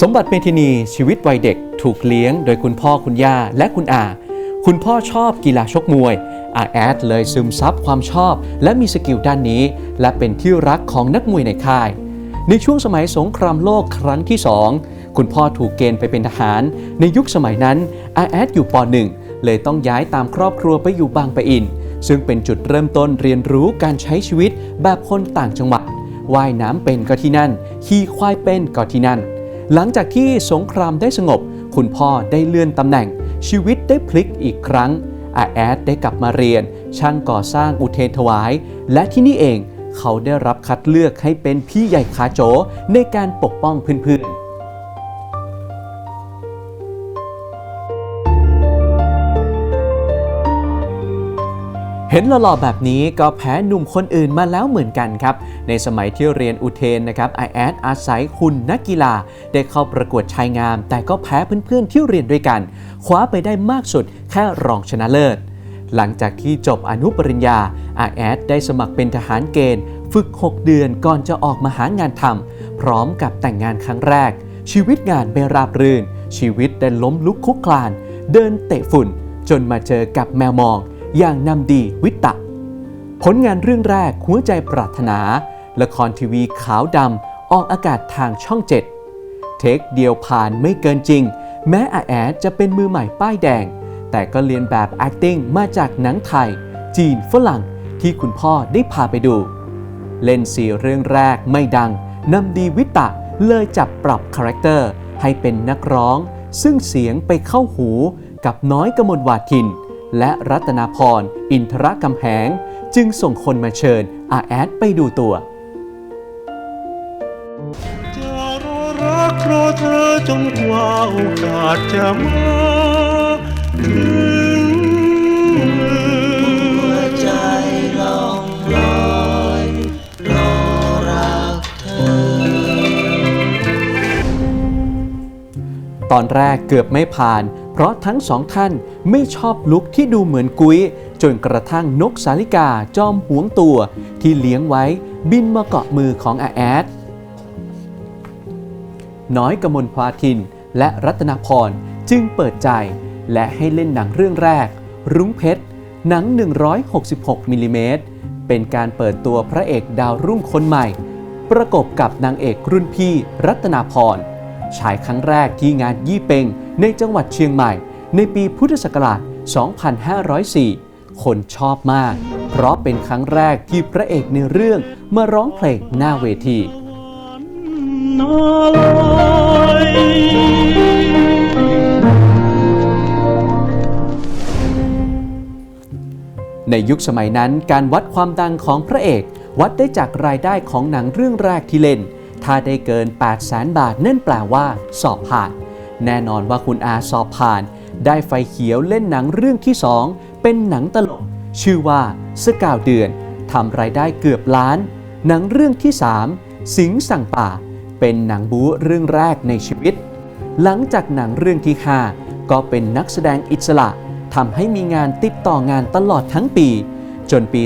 สมบัติเมทินีชีวิตวัยเด็กถูกเลี้ยงโดยคุณพ่อคุณย่าและคุณอา คุณพ่อชอบกีฬาชกมวย อาแอดเลยซึมซับความชอบ และมีสกิลด้านนี้ และเป็นที่รักของนักมวยในค่าย ในช่วงสมัยสงครามโลกครั้งที่2คุณพ่อถูกเกณฑ์ไปเป็นทหาร ในยุคสมัยนั้นอาแอดอยู่ป .1 เลยต้องย้ายตามครอบครัวไปอยู่บางปะอิน ซึ่งเป็นจุดเริ่มต้นเรียนรู้การใช้ชีวิตแบบคนต่างจังหวัดว่ายน้ำเป็นก็ที่นั่น ขี่ควายเป็นก็ที่นั่น หลังจากที่สงครามได้สงบ คุณพ่อได้เลื่อนตำแหน่ง ชีวิตได้พลิกอีกครั้งอาแอดได้กลับมาเรียน ช่างก่อสร้างอุเทนถวาย และที่นี่เองเขาได้รับคัดเลือกให้เป็นพี่ใหญ่ขาโจในการปกป้องเพื่อนๆ เห็นหล่อๆแบบนี้ก็แพ้หนุ่มคนอื่นมาแล้วเหมือนกันครับ ในสมัยที่เรียนอุเทนนะครับไอแอดอาศัยคุณนักกีฬา ได้เข้าประกวดชายงาม แต่ก็แพ้เพื่อนๆที่เรียนด้วยกัน คว้าไปได้มากสุดแค่รองชนะเลิศ หลังจากที่จบอนุปริญญาไอแอดได้สมัครเป็นทหารเกณฑ์ ฝึก 6 เดือนก่อนจะออกมาหางานทำพร้อมกับแต่งงานครั้งแรก ชีวิตงานไม่ราบรื่น ชีวิตได้ล้มลุกคลุกคลาน เดินเตะฝุ่น จนมาเจอกับแมวมอง อย่างนำดีวิตตะ ผลงานเรื่องแรกหัวใจปรารถนา ละครทีวีขาวดำออกอากาศทางช่องเจ็ดเทคเดียวผ่านไม่เกินจริง แม้อาแอดจะเป็นมือใหม่ป้ายแดง แต่ก็เรียนแบบ acting มาจากหนังไทย จีนฝรั่งที่คุณพ่อได้พาไปดู เล่นสีเรื่องแรกไม่ดังนำดีวิตะเลยจับปรับคาแรคเตอร์ให้เป็นนักร้อง ซึ่งเสียงไปเข้าหูกับน้อยกมลวาทิน และรัตนาพรอินทรกำแหง จึงส่งคนมาเชิญอาแอดไปดูตัวจะรอรักรอเธอจนกว่าโอกาสจะมาถึงมือใจลองลอยรอรักเธอ ตอนแรกเกือบไม่ผ่าน เพราะทั้งสองท่านไม่ชอบลุคที่ดูเหมือนกุ้ย จนกระทั่งนกสาลิกาจอมหวงตัว ที่เลี้ยงไว้บินมาเกาะมือของอาแอด น้อยกมลพาทินและรัตนพรจึงเปิดใจ และให้เล่นหนังเรื่องแรก รุ้งเพชร หนัง 166มิลลิเมตรเป็นการเปิดตัวพระเอกดาวรุ่งคนใหม่ ประกบกับนางเอกรุ่นพี่รัตนาพรฉายครั้งแรกที่งานยี่เปง ในจังหวัดเชียงใหม่ ในปีพุทธศักราช 2504 คนชอบมาก เพราะเป็นครั้งแรกที่พระเอกในเรื่องมาร้องเพลงหน้าเวทีในยุคสมัยนั้นการวัดความดังของพระเอก วัดได้จากรายได้ของหนังเรื่องแรกที่เล่น ถ้าได้เกิน 8 0 0แสนบาทนั่นแปลว่า สอบผ่าน แน่นอนว่าคุณอาสอบผ่าน ได้ไฟเขียวเล่นหนังเรื่องที่ 2 เป็นหนังตลก ชื่อว่าสกาวเดือนทำรายได้เกือบล้าน หนังเรื่องที่ 3 สิงสั่งป่า เป็นหนังบู๊เรื่องแรกในชีวิต หลังจากหนังเรื่องที่ 5 ก็เป็นนักแสดงอิสระทำให้มีงานติดต่องานตลอดทั้งปี จนปี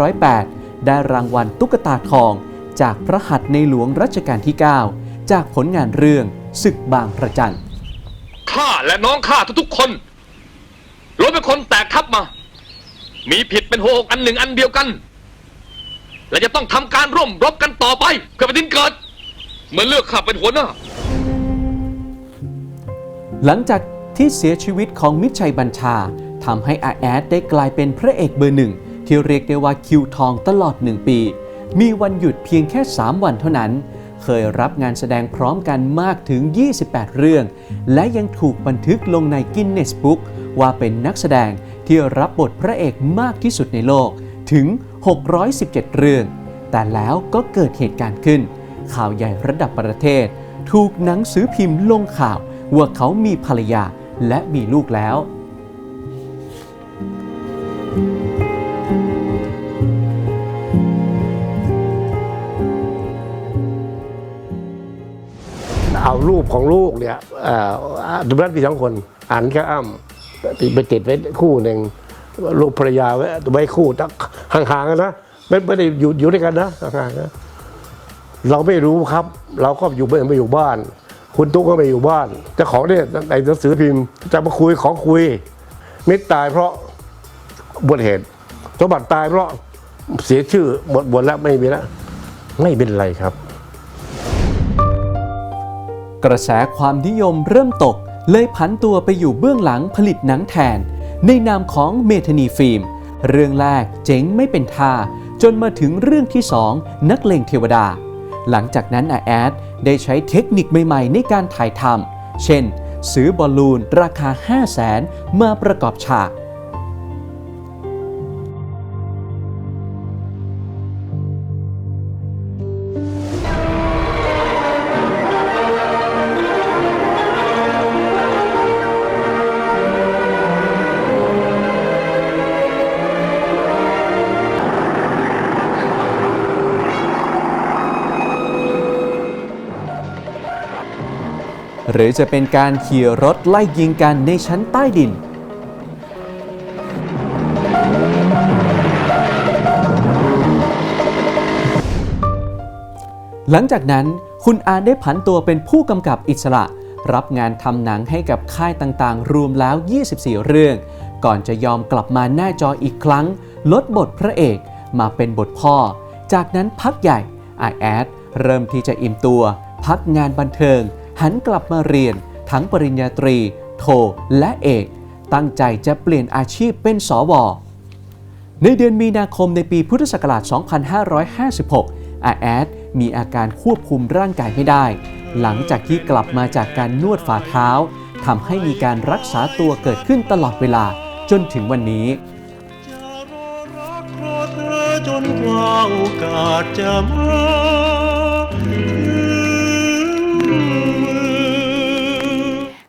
2508 ได้รางวัลตุ๊กตาทอง จากพระหัตถ์ในหลวงรัชกาลที่ 9 จากผลงานเรื่อง ศึกบางประจันข้าและน้องข้าทุกๆคนล้วนเป็นคนแตกทับมา มีผิดเป็นหัวอกอันหนึ่งอันเดียวกัน และจะต้องทำการร่วมรบกันต่อไปเพื่อแผ่นดินเกิดเมื่อเลือกข้าเป็นหัวหน้า หลังจากที่เสียชีวิตของมิตรชัยบัญชาทำให้อาแอดได้กลายเป็นพระเอกเบอร์หนึ่งที่เรียกได้ว่าคิวทองตลอด1ปี มีวันหยุดเพียงแค่ 3 วันเท่านั้น เคยรับงานแสดงพร้อมกันมากถึง 28 เรื่อง และยังถูกบันทึกลงในกินเนสบุ๊กว่าเป็นนักแสดงที่รับบทพระเอกมากที่สุดในโลกถึง 617 เรื่อง แต่แล้วก็เกิดเหตุการณ์ขึ้น ข่าวใหญ่ระดับประเทศ ถูกหนังสือพิมพ์ลงข่าวว่าเขามีภรรยาและมีลูกแล้วเอ รูปของลูกเนี่ยเอ่อดูรันปีสองคนอันกับอ้ำติดไปติดไว้คู่หนึ่งลูกภรรยาไว้ไว้คู่ห่างๆกันนะไม่ไม่ได้อยู่อยู่ด้วยกันนะห่างๆนะเราไม่รู้ครับ เราก็อยู่ไม่ไม่อยู่บ้าน คุณตุ๊กก็ไม่อยู่บ้านเจ้าของเนี่ยในหนังสือพิมพ์จะมาคุยของคุย มิตรตายเพราะอุบัติเหตุสมบัติตายเพราะเสียชื่อหมดหมดแล้วไม่มีแล้วไม่เป็นไรครับ กระแสความนิยมเริ่มตก เลยผันตัวไปอยู่เบื้องหลังผลิตหนังแทน ในนามของเมทนีฟิล์ม เรื่องแรกเจ๋งไม่เป็นท่า จนมาถึงเรื่องที่ 2 นักเลงเทวดา หลังจากนั้นอาแอดได้ใช้เทคนิคใหม่ๆ ในการถ่ายทำเช่น ซื้อบอลลูนราคา 5 0 0แสนมาประกอบฉาก หรือจะเป็นการขี่รถไล่ยิงกันในชั้นใต้ดิน หลังจากนั้นคุณอาได้ผันตัวเป็นผู้กำกับอิสระ รับงานทำหนังให้กับค่ายต่างๆ รวมแล้ว 24 เรื่อง ก่อนจะยอมกลับมาหน้าจออีกครั้ง ลดบทพระเอกมาเป็นบทพ่อ จากนั้นพักใหญ่อาแอดเริ่มที่จะอิ่มตัว พักงานบันเทิง หันกลับมาเรียนทั้งปริญญาตรี โท และเอก ตั้งใจจะเปลี่ยนอาชีพเป็นสว ในเดือนมีนาคมในปีพุทธศักราช 2556 อาแอดมีอาการควบคุมร่างกายไม่ได้ หลังจากที่กลับมาจากการนวดฝ่าเท้าทำให้มีการรักษาตัวเกิดขึ้นตลอดเวลาจนถึงวันนี้จะรอรักรอเธอจนกว่าโอกาสจะมา